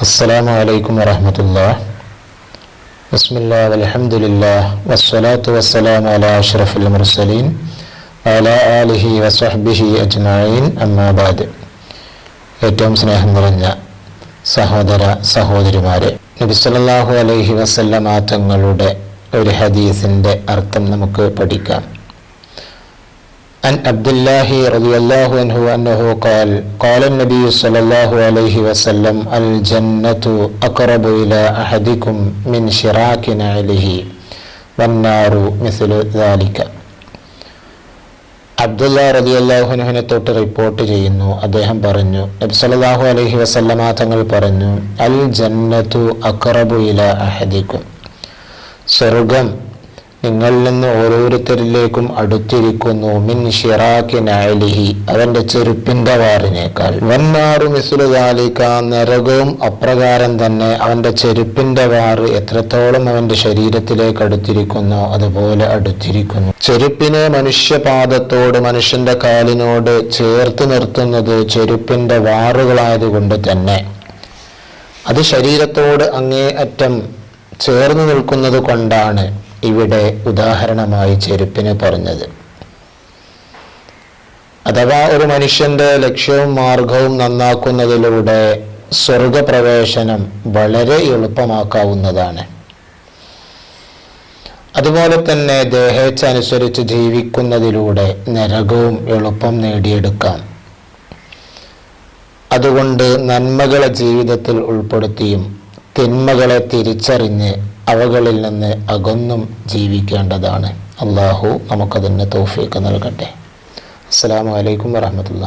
السلام عليكم ورحمة الله بسم الله والحمد لله والصلاة والسلام على أشرف المرسلين وعلى آله وصحبه أجمعين أما بعد ഏറ്റവും സ്നേഹം നിറഞ്ഞ സഹോദര സഹോദരിമാരെ നബി സല്ലല്ലാഹു അലൈഹി വസല്ലമ തങ്ങളുടെ ഒരു ഹദീസിന്റെ അർത്ഥം നമുക്ക് പഠിക്കാം عن عبد الله رضي الله عنه أنه قال قال النبي صلى الله عليه وسلم الجنة أقرب إلى أحدكم من شراك نعله والنار مثل ذلك അബ്ദുല്ല റതി അള്ളാഹുനുഹിനെ തൊട്ട് റിപ്പോർട്ട് ചെയ്യുന്നു അദ്ദേഹം പറഞ്ഞു നബി സല്ലല്ലാഹു അലൈഹി വസല്ലമ തങ്ങൾ പറഞ്ഞു അൽ ജന്നത്തു അക്റബു ഇല അഹദിക്കും സ്വർഗം നിങ്ങളിൽ നിന്ന് ഓരോരുത്തരിലേക്കും അടുത്തിരിക്കുന്നു. മിൻ ഷിറാഖി നായലിഹി അവന്റെ ചെരുപ്പിന്റെ വാറിനേക്കാൾ. വന്നാറു മിസുലുദാലിക്ക നരകവും അപ്രകാരം തന്നെ അവന്റെ ചെരുപ്പിന്റെ വാറ് എത്രത്തോളം അവന്റെ ശരീരത്തിലേക്ക് അടുത്തിരിക്കുന്നു അതുപോലെ അടുത്തിരിക്കുന്നു. ചെരുപ്പിനെ മനുഷ്യപാദത്തോട് മനുഷ്യന്റെ കാലിനോട് ചേർത്ത് നിർത്തുന്നത് ചെരുപ്പിന്റെ വാറുകളായതുകൊണ്ട് തന്നെ. അത് ശരീരത്തോട് അങ്ങേ അറ്റം ചേർന്ന് നിൽക്കുന്നത് കൊണ്ടാണ്. ഇവിടെ ഉദാഹരണമായി ചെരുപ്പിന് പറഞ്ഞത്. അഥവാ ഒരു മനുഷ്യന്റെ ലക്ഷ്യവും മാർഗവും നന്നാക്കുന്നതിലൂടെ സ്വർഗപ്രവേശനം വളരെ എളുപ്പമാക്കാവുന്നതാണ്. അതുപോലെ തന്നെ ദേഹേച്ഛ അനുസരിച്ച് ജീവിക്കുന്നതിലൂടെ നരകവും എളുപ്പം നേടിയെടുക്കാം. അതുകൊണ്ട് നന്മകളെ ജീവിതത്തിൽ ഉൾപ്പെടുത്തിയും തിന്മകളെ തിരിച്ചറിഞ്ഞ് അവകളിൽ നിന്ന് അകന്നും ജീവിക്കേണ്ടതാണ്. അള്ളാഹു നമുക്കതിന് തോഫിയൊക്കെ നൽകട്ടെ. അസ്സാം വലൈക്കും വാഹമത്തുള്ള